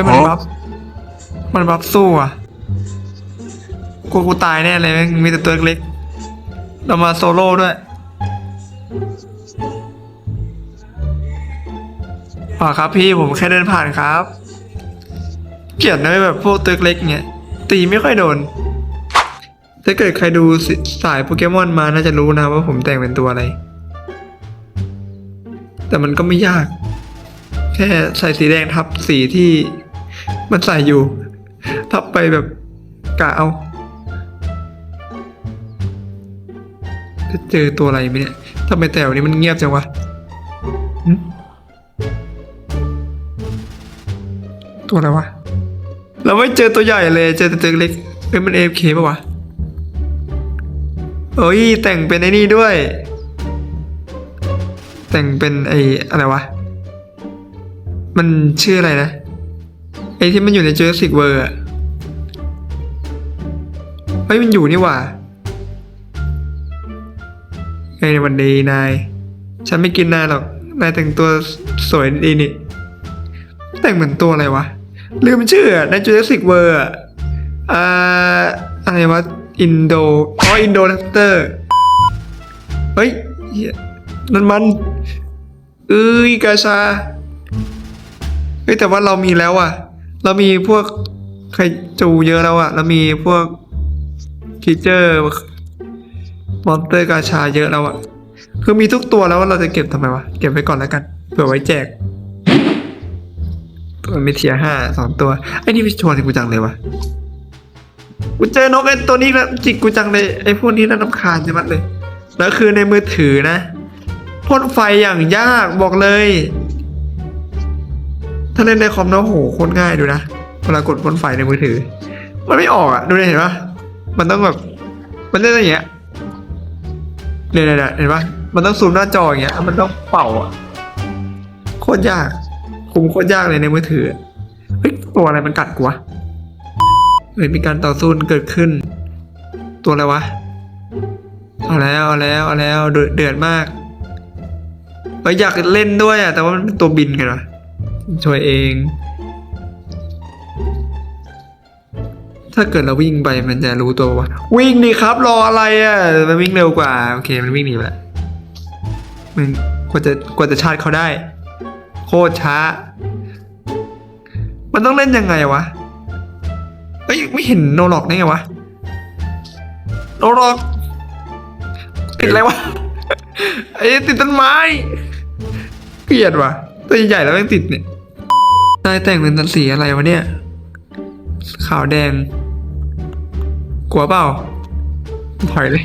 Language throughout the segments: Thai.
ฮ้ยมันบัฟมันบัฟสู้อะกูกูตายแน่เลยแม่งมีแต่ตัวเล็กๆเรามาโซโล่ด้วยป่าครับพี่ผมแค่เดินผ่านครับ เกลียดนะแบบพวกตัวเล็กเนี่ย ตีไม่ค่อยโดน ถ้าเกิดใครดูสิสายโปเกมอนมาน่าจะรู้นะว่าผมแต่งเป็นตัวอะไร แต่มันก็ไม่ยาก แค่ใส่สีแดงทับสีที่ มันใส่อยู่ ทับไปแบบกะเอา จะเจอตัวอะไรไหมเนี่ยทำไมแต่วันนี้มันเงียบจังวะตัวอะไรวะ เราไม่เจอตัวใหญ่เลย เจอแต่ตัวเล็กเป็นมันเอฟเคปะวะเอ้ยแต่งเป็นไอ้นี่ด้วย แต่งเป็นไอ้อะไรวะ มันชื่ออะไรนะ ไอ้ที่มันอยู่ใน Jurassic World อะเฮ้ยมันอยู่นี่หว่าไงในวันดีนาย ฉันไม่กินนายหรอก นายแต่งตัวสวยดีนี่ แต่งเหมือนตัวอะไรวะ ลืมชื่ออะใน Jurassic World อะอ่าอะไรวะ อินโดอ๋ออินโดแรปเตอร์ เฮ้ยเหี้ยนั่นมันเอ้ยกาชาเฮ้ยแต่ว่าเรามีแล้วอะ เรามีพวกไคจูเยอะแล้วอะเรามีพวกคีเจอร์มอนเตอร์กาชาเยอะแล้วอะคือมีทุกตัวแล้วว่าเราจะเก็บทำไมวะ เก็บไว้ก่อนแล้วกันเผื่อไว้แจกตัวมีเทียห้าสองตัวไอ้นี่พี่ชวนกูจังเลยวะกูเจอนกไอ้ตัวนี้แล้วจิกกูจังเลยไอ้พวกนี้น่ารำคาญจังมัดเลย แล้วคือในมือถือนะพ่นไฟอย่างยากบอกเลย ถ้าเล่นในคอมนะโหโคตรง่ายดูนะเวลากดพ่นไฟในมือถือ มันไม่ออกอะดูดิเห็นปะมันต้องแบบมันเล่นอย่างเงี้ยเนี่ยเนี่ยเนี่ยเห็นปะมันต้องซูมหน้าจออย่างเงี้ยแล้วมันต้องเป่าอะโคตรยาก คุมโคตรยากเลยในมือถือเฮ้ยตัวอะไรมันกัดกูวะเฮ้ยมีการต่อสู้เกิดขึ้น ตัวอะไรวะเอาแล้วเอาแล้วเอาแล้วเดือดมากเฮ้ยอยากเล่นด้วยอะแต่ว่ามันเป็นตัวบินกันวะ ช่วยเอง ถ้าเกิดเราวิ่งไปมันจะรู้ตัวว่าวิ่งดีครับรออะไรอะมันวิ่งเร็วกว่าโอเคมันวิ่งหนีไปล้วมันกว่าจะกว่าจะชาร์จเขาได้ โคตรช้า มันต้องเล่นยังไงวะเฮ้ยไม่เห็นโนล็อกได้ไงวะโนล็อกติดอะไรวะไอ้ติดต้นไม้เกลียดว่ะตัวใหญ่แล้วยังติดเนี่ย นายแต่งเป็นสีอะไรวะเนี่ย ขาวแดง กลัวเปล่า ถอยเลย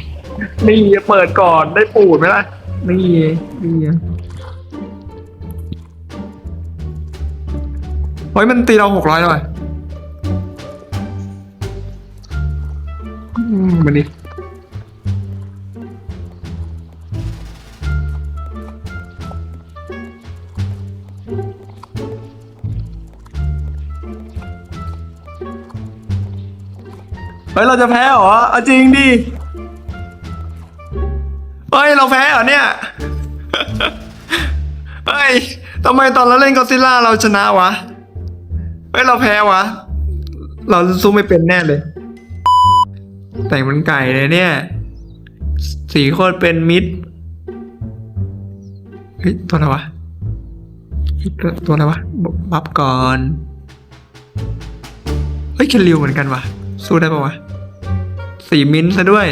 นี่เปิดก่อนได้ปูดไหมล่ะ นี่นี่เฮ้ยมันตีเราหกร้อยแล้วอะอืมมัน เฮ้ยเราจะแพ้เหรอเอาจริงดิเฮ้ยเราแพ้เหรอเนี่ยเฮ้ยทำไมตอนเราเล่นก็ซิล่าเราชนะวะเฮ้ยเราแพ้วะ เราสู้ไม่เป็นแน่เลย แต่งมันไก่เลยเนี่ย สีโคตรเป็นมิดเฮ้ยตัวอะไรวะตัวตัวอะไรวะบับก่อนเฮ้ยเคนริวเหมือนกันวะ สู้ได้ปะวะสีมิ้นท์ซะด้วย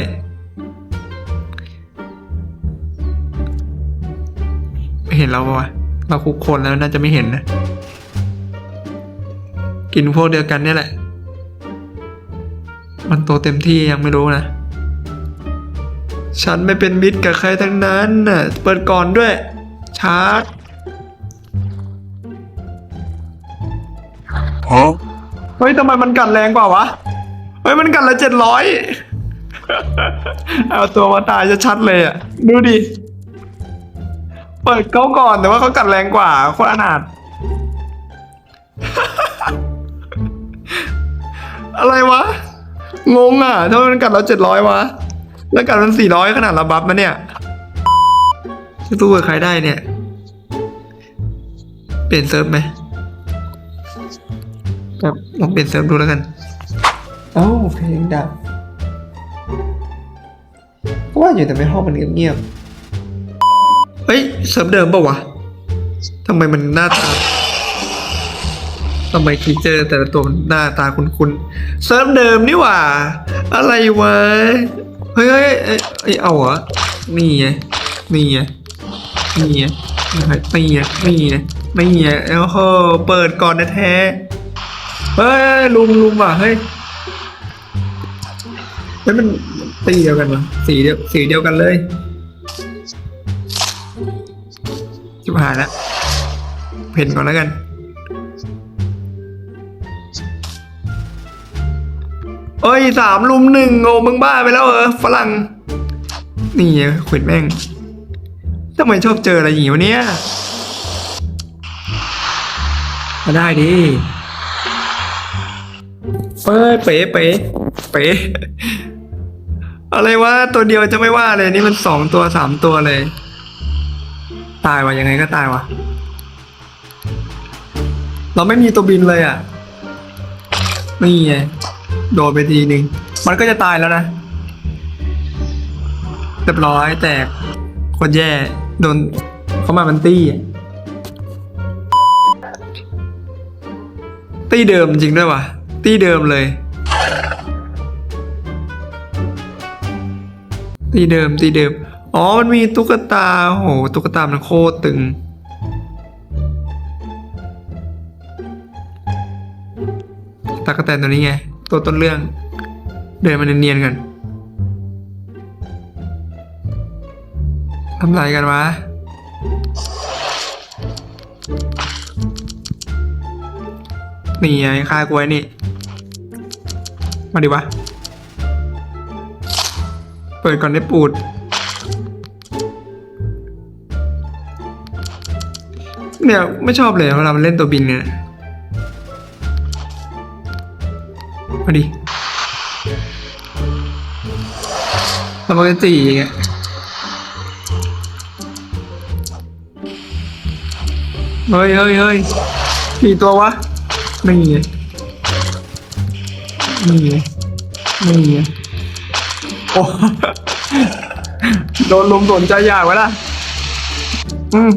ไม่เห็นเราปะวะ เราคุกคนแล้วน่าจะไม่เห็นนะ กินพวกเดียวกันเนี่ยแหละ มันโตเต็มที่ยังไม่รู้นะ ฉันไม่เป็นมิตรกับใครทั้งนั้นน่ะ เปิดก่อนด้วย ชาร์จ Huh? เฮ้ยทำไมมันกัดแรงกว่าวะเฮ้ ยมันกัดละเจ็ดร้อยเอาตัวมาตายจะชัดเลยอะ ดูดิ เปิดเขาก่อนแต่ว่าเขากัดแรงกว่าโคตรอนาถอะไรวะ งงอะทำไมมันกัดเราเจ็ดร้อยวะ แล้วกัดมันสี่ร้อยขนาดราบัฟมาเนี่ยจะสู้กับใครได้เนี่ย เปลี่ยนเซิร์ฟไหมแบบลองเปลี่ยนเซิร์ฟดูแล้วกัน เอ้าเพลงดับก็ว่าอยู่แต่ไม่ห้องมันเงียบๆเฮ้ยเซิร์ฟเดิมปะวะทำไมมันหน้าตาทำไมคีเจอร์แต่ละตัวมันหน้าตาคุ้นๆเซิร์ฟเดิมนี่หว่า อะไรวะ เฮ้ยเฮ้ยเอ้ยเอ้ยเอาเหรอ นี่ไง นี่ไง นี่ไง นี่ไง นี่ไง นี่ไงโอ้โหเปิดก่อนแท้เฮ้ยลุมลุมว่ะ เฮ้ย เฮ้ยมันสีเดียวกันวะสีเดียวสีเดียวกันเลยจิบหายแล้วเพ่นก่อนแล้วกัน เอ้ยสามลุมหนึ่งโอ้มึงบ้าไปแล้วเหรอฝรั่ง นี่ขวิดแม่งทำไมชอบเจออะไรอย่างนี้วะเนี่ยมาได้ดิเอ้เป๋เป๋เป๋ อะไรวะตัวเดียวจะไม่ว่าเลยนี่มันสองตัวสามตัวเลย ตายวะยังไงก็ตายวะเราไม่มีตัวบินเลยอะนี่ไงโดนไปทีหนึ่งมันก็จะตายแล้วนะเรียบร้อยแตกโคนแย่โดนเขามามันตี้ตี้เดิมจริงด้วยวะตี้เดิมเลย ตีเดิมตีเดิม อ๋อ มันมีตุ๊กตาโหตุ๊กตามันโคตรตึง ตากระแตนตัวนี้ไง ตัวต้นเรื่อง เดินมันเนียนๆกันทำไรกันวะนี่ไงฆ่ากูไว้นี่ มาดิวะ เปิดก่อนได้ปูด เนี่ยไม่ชอบเลยเวลามันเล่นตัวบินเนี่ยมาดิทำมันจีอย่างเงี้ยเฮ้ยเฮ้ยเฮ้ยกี่ตัววะนี่ไงนี่ไงนี่ไง โอ้โดนลมสนใจอยากไว้ละอืม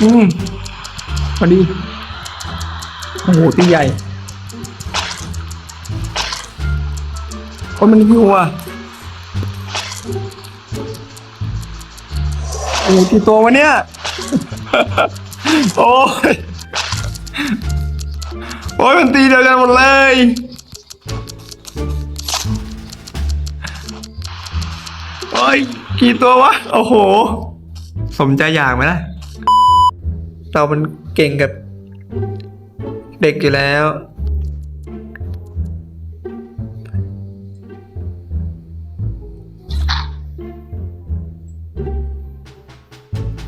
อืมมาดี โอ้โหตีใหญ่โอ้ยมันหิวอะโอ้กี่ตัววะเนี่ย โอ้ย โอ้ยมันตีเดียวกันหมดเลย อ้ยกี่ตัววะ โอ้โห สมใจอยากไหมล่ะ เรามันเก่งกับ เด็กอยู่แล้ว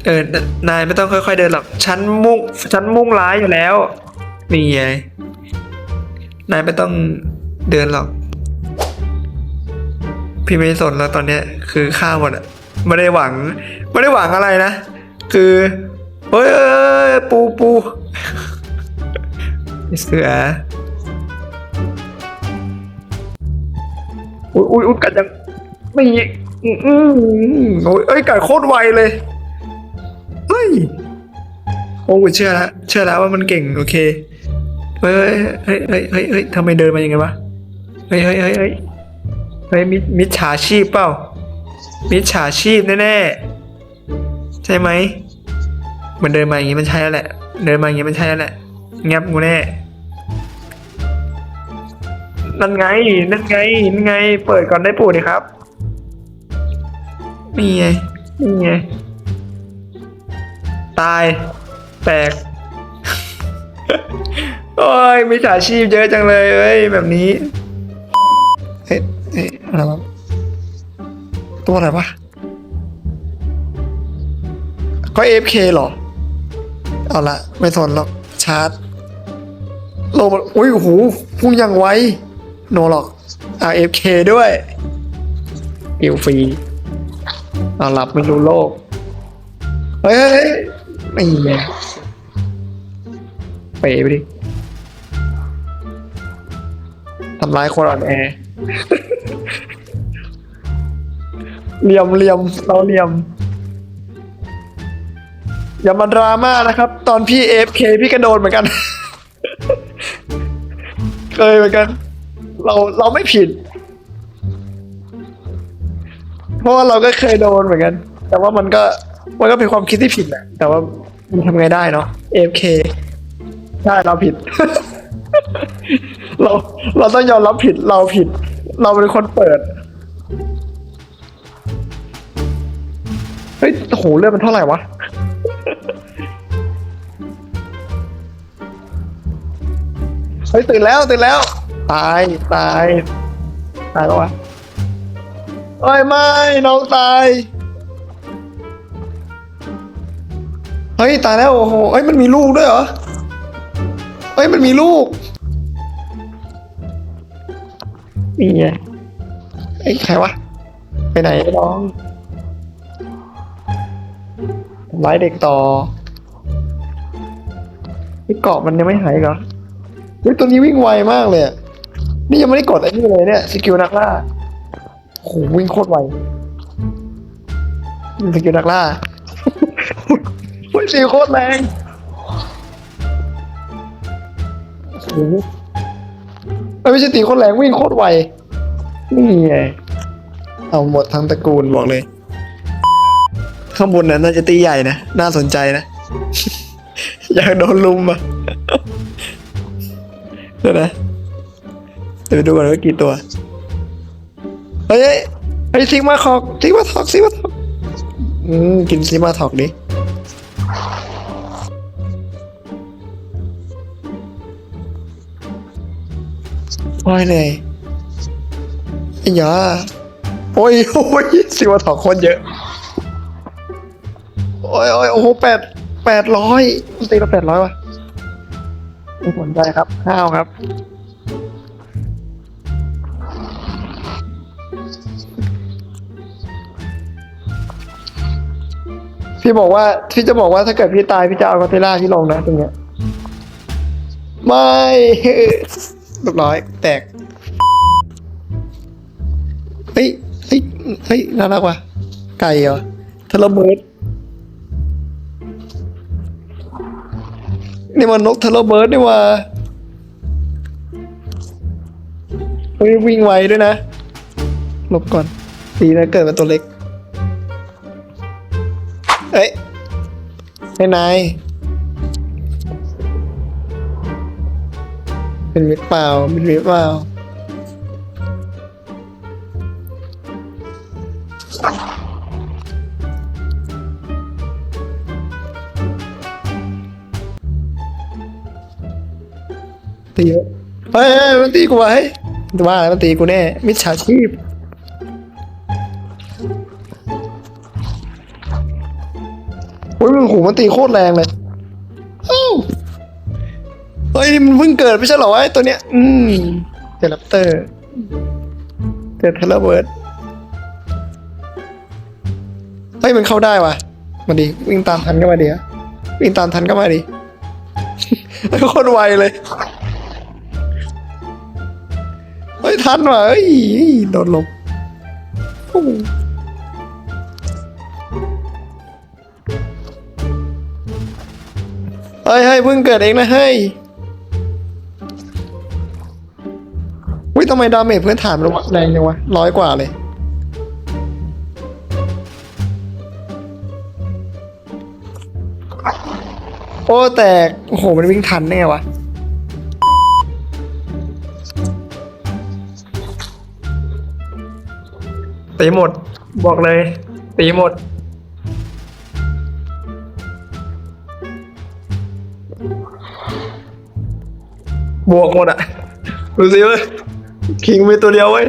เออนนายไม่ต้องค่อยๆเดินหรอก ฉันมุ่ง ฉันมุ่งร้ายอยู่แล้ว นี่ไง นายไม่ต้องเดินหรอก พี่ไม่สนแล้วตอนเนี้ยคือข้าวหมดอะไม่ได้หวัง ไม่ได้หวังอะไรนะ คือเฮ้ยปูปูเสืออุ้ยอุ้ยกัดยังไม่อืมอืมโอ้ยเอ้ยกัดโคตรไวเลยเฮ้ยโอ้ยเชื่อแล้วเชื่อแล้วว่ามันเก่งโอเคเฮ้ยเฮ้ยเฮ้ยเฮ้ยเฮ้ยทำไมเดินมาอย่างไงวะเฮ้ยเฮ้ยเฮ้ย ฮ้ยเฮ้ยมิมิจฉาชีพเปล่า มิจฉาชีพแน่ๆ ใช่ไหม มันเดินมาอย่างงี้มันใช่แล้วแหละ เดินมาอย่างงี้มันใช่แล้วแหละงับกูแน่ นั่นไง นั่นไง นั่นไง เปิดก่อนได้ปูดิครับ นี่ไง นี่ไง ตาย แตก โอ้ยมิจฉาชีพเยอะจังเลยเอ้ยแบบนี้ เอ๊ะอะไรวะตัวอะไรวะก็ AFK เหรอ เอาละไม่สนหรอก ชาร์จโลบอุ้ยโอ้โหพุ่งยังไวโนหรอก RFK ด้วยอิวฟรีเอาหลับไม่รู้โลก เฮ้ยเฮ้ยเฮ้ยไม่แย่เปไปดิทำร้ายคนอ่อนแอ เหลี่ยมเหลี่ยมเราเหลี่ยม อย่ามาดราม่านะครับ ตอนพี่เอฟเคพี่ก็โดนเหมือนกัน เคยเหมือนกัน เราเราไม่ผิด เพราะว่าเราก็เคยโดนเหมือนกัน แต่ว่ามันก็มันก็เป็นความคิดที่ผิดแหละแต่ว่ามันทำไงได้เนาะ AFK ใช่เราผิด เราเราต้องยอมรับผิดเราผิด เราเป็นคนเปิด เฮ้ยโอ้โหเลือดมันเท่าไหร่วะ เฮ้ยตื่นแล้วตื่นแล้ว ตายตายตายแล้ววะเอ้ยไม่น้องตาย เฮ้ยตายแล้วโอ้โหเอ้ยมันมีลูกด้วยเหรอ เอ้ยมันมีลูกนี่ไงไอ้ยใครวะ ไปไหนน้องทำ ร้ายเด็กต่อไอ้เกาะมันยังไม่หายเหรอเฮ้ยตัวนี้วิ่งไวมากเลยนี่ยังไม่ได้กดไอ้นี่เลยเนี่ยสกิลนักล่าโหวิ่งโคตรไวสกิลนักล่าวิ่งสีโคตรแรงโอ้โหเอ้ยไม่ใช่ตีโคตรแรงวิ่งโคตรไวนี่ไงเอาหมดทั้งตระกูลบอกเลย ข้างบนนั้นน่าจะตีใหญ่นะ น่าสนใจนะ อยากโดนลุมอะเดี๋ยวนะเดี๋ยวไปดูก่อนว่ากี่ตัว เฮ้ยเฮ้ยซิกมาทอกซิกมาทอกซิกมาทอกอืมกินซิกมาทอกดิโอ้ยเหนื่อยไอ้ยาโอ้ยโอ้ยซิกมาทอกคนเยอะ โอ้ยโอ้ยโอ้โหแปดแปดร้อยตีละแปดร้อยวะไม่สนใจครับข้าวครับ พี่บอกว่าพี่จะบอกว่าถ้าเกิดพี่ตายพี่จะเอากอเทล่าที่ลงนะตรงเนี้ย ไม่เรียบร้อย แตกเฮ้ยเฮ้ยเฮ้ยน่ารักว่ะไก่เหรอเทเลเบิร์ด นี่มันนกเทเลเบิร์ดนี่ว่าเฮ้ยวิ่งไวด้วยนะหลบก่อนดีนะเกิดเป็นตัวเล็ก เอ้ยไอ้นายเป็นมิตรเปล่าเป็นมิตรเปล่า ตีเยอะเฮ้ยเฮ้ยมันตีกูวะเฮ้ยมันว่าอะไรมันตีกูแน่ มิจฉาชีพโอ้ยมันโหมันตีโคตรแรงเลยเอ้าเฮ้ยมันเพิ่งเกิดไม่ใช่เหรอวะไอ้ตัวเนี้ย อืมเจอแรปเตอร์เจอเทเลเบิร์ดเฮ้ยมันเข้าได้ว่ะมาดิวิ่งตามทันก็มาดิฮะวิ่งตามทันก็มาดิโคตรไวเลย เฮ้ยทันว่ะเฮ้ยโดนหลบเฮ้ยเฮ้ยเพิ่งเกิดเองนะเฮ้ยวิทำไมดาเมจเพื่อนฐานมันแรงจังวะร้อยกว่าเลยโอ้แตกโอ้โหมันวิ่งทันแน่วะ ตีหมด บอกเลย ตีหมด บวกหมดอะดูสิเว้ย คิงมีตัวเดียวเว้ย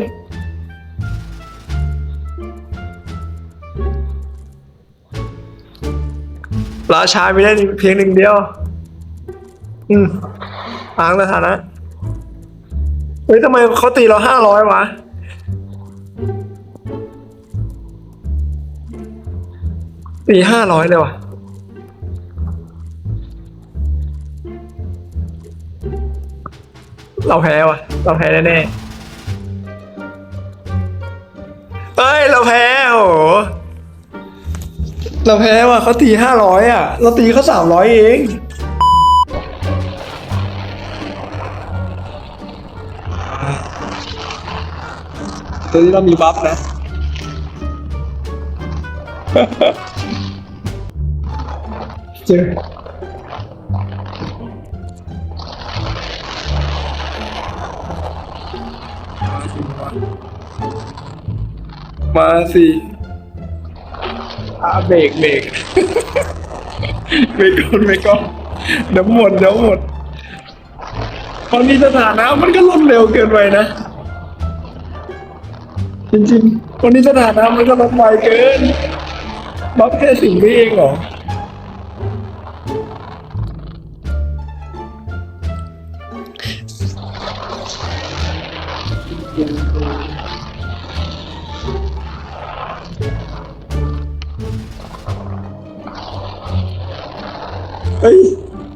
ราชามีได้เพียงหนึ่งเดียว อืมอ้างสถานะ เฮ้ยทำไมเขาตีเราห้าร้อยวะ สี่ห้าร้อยเลยว่ะ เราแพ้ว่ะ เราแพ้แน่ๆเอ้ย เราแพ้โห เราแพ้ว่ะเขาตีห้าร้อยอะ เราตีเขาสามร้อยเองตอนนี้เรามีบัฟนะ เจอมาสิอาเบรกเบรกเบรกก่อนเบรกก่อนเดี๋ยวหมดเดี๋ยวหมดพอมีสถานะมันก็ลดเร็วเกินไปนะ จริงๆวันนี้สถานะมันก็ลดไวเกินบัฟแค่สิ่งนี้เองเหรอ เฮ้ย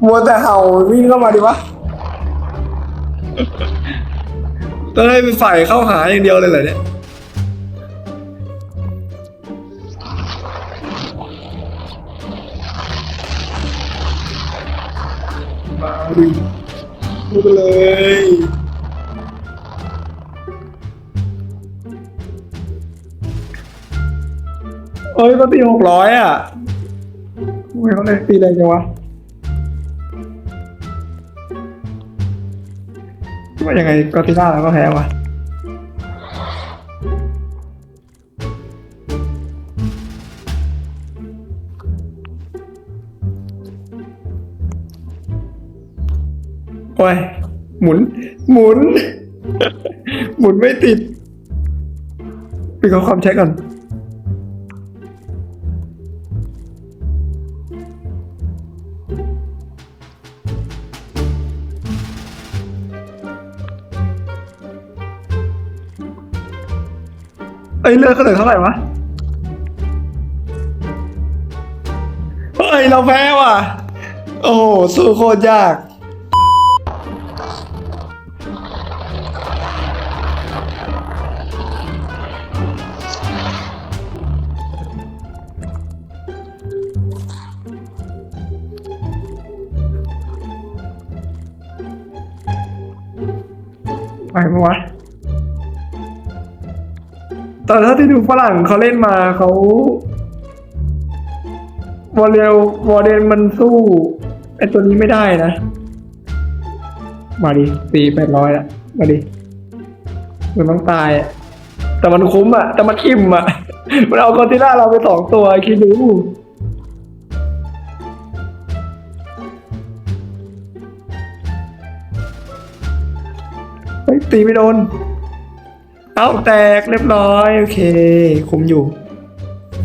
มัวแต่เห่าวิ่งเข้ามาดิวะ ต้องให้เป็นฝ่ายเข้าหาอย่างเดียวเลยเหรอเนี่ย เอ้ยก็ตีหกร้อยอะทำไมเขาเลยตีแรงจังวะว่ายังไงก็ตีหน้าแล้วก็แพ้วะโอ้ยหมุน หมุน หมุนไม่ติดปิดข้อความแช็คก่อน อ้ยเลือดเขาเหลือเท่าไหร่วะเฮ้ยเราแพ้ว่ะ โอ้โหสู้โคตรยาก ไปปะวะ แต่ถ้าที่ดูฝรั่งเขาเล่นมาเขาวอลเลววอลเดนมันสู้ไอตัวนี้ไม่ได้นะ มาดิตีแปดร้อยละมาดิมันต้องตายอะแต่มันคุ้มอะแต่มันอิ่มอะมันเอากอติล่าเราไปสองตัวคิดดูตีไม่โดน เอาแตกเรียบร้อย โอเค คุ้มอยู่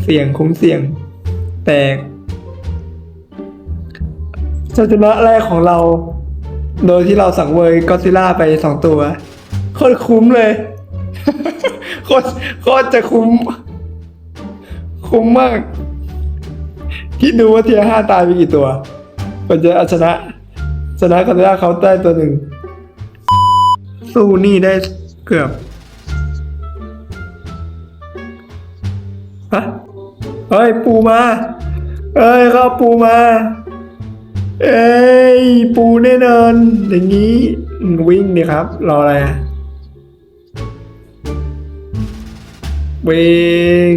เสี่ยงคุ้มเสี่ยง แตกชัยชนะแรกของเรา โดยที่เราสั่งเวยก็อดซิล่าไปสองตัวโคตรคุ้มเลยโคตรโคตรจะคุ้ม คุ้มมากคิดดูว่าเทียห้าตายไปกี่ตัวมันจะเอาชนะ ชนะก็อดซิล่าเขาได้ตัวหนึ่ง สู้นี่ได้เกือบ เฮ้ยปูมาเอ้ยเข้าปูมา เอ้ยปูแน่นอนอย่างนี้วิ่งดิครับรออะไรอะวิ่ง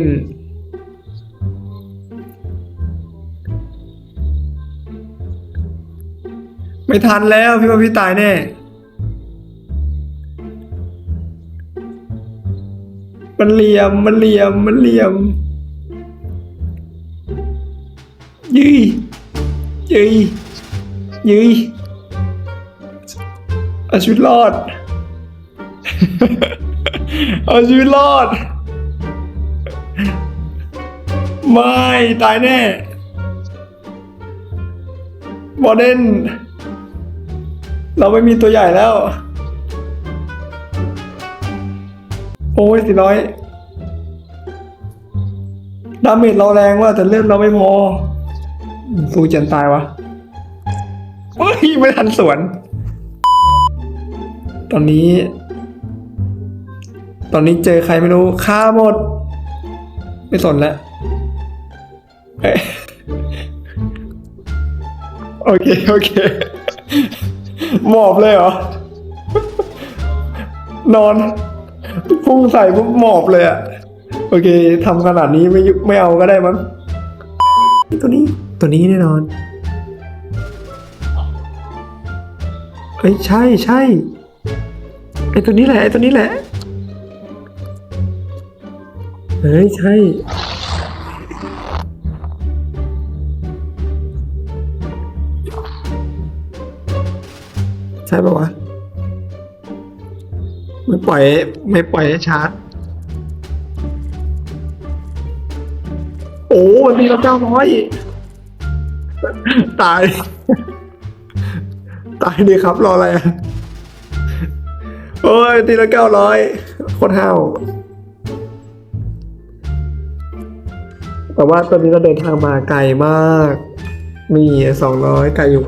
ไม่ทันแล้วพี่ว่าพี่ตายแน่มันเหลี่ยมมันเหลี่ยมมันเหลี่ยม ยืยยืยยืยเอาชีวิตรอด เอาชีวิตรอด ไม่ ตายแน่ บอเดน เราไม่มีตัวใหญ่แล้ว โอ้ยสี่ร้อยดาเมจเราแรงว่าแต่เลือดเราไม่พอ สู้จนตายวะเฮ้ยไม่ทันสวน ตอนนี้ ตอนนี้เจอใครไม่รู้ฆ่าหมด ไม่สนแล้วโอเค โอเค หมอบเลยเหรอ นอน พุ่งใส่ปุ๊บหมอบเลยอะโอเคทำขนาดนี้ไม่ไม่เอาก็ได้มั้งตัวนี้ ตัวนี้แน่นอนเอ้ยใช่ใช่ไอตัวนี้แหละไอตัวนี้แหละเฮ้ยใช่ใช่ปะวะไม่ปล่อยไม่ปล่อยให้ชาร์จ โอ้มันมีละเก้าร้อย ตาย ตายดีครับ รออะไรอะโอ้ยทีละเก้าร้อยโคตรห้าวแต่ว่าตอนนี้เราเดินทางมาไกลมาก มีสองร้อยไกลอยู่